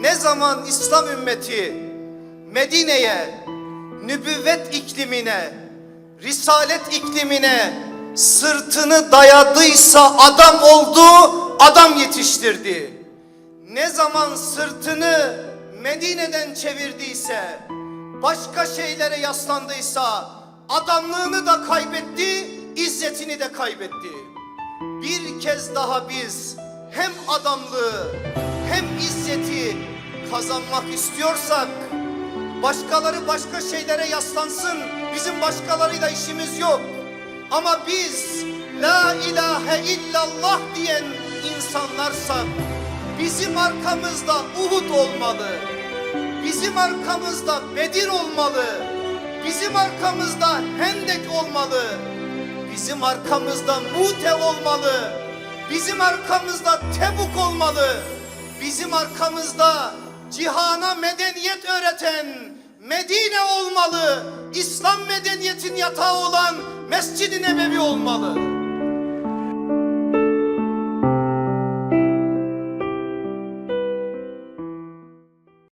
Ne zaman İslam ümmeti Medine'ye, nübüvvet iklimine, risalet iklimine sırtını dayadıysa adam oldu, adam yetiştirdi. Ne zaman sırtını Medine'den çevirdiyse, başka şeylere yaslandıysa adamlığını da kaybetti, izzetini de kaybetti. Bir kez daha biz hem adamlığı hem izzeti kazanmak istiyorsak başkaları başka şeylere yaslansın. Bizim başkalarıyla işimiz yok. Ama biz la ilahe illallah diyen insanlarsak bizim arkamızda Uhud olmalı. Bizim arkamızda Bedir olmalı. Bizim arkamızda Hendek olmalı. Bizim arkamızda Mute olmalı. Bizim arkamızda Tebuk olmalı. Bizim arkamızda cihana medeniyet öğreten Medine olmalı. İslam medeniyetin yatağı olan Mescid-i Nebevi olmalı.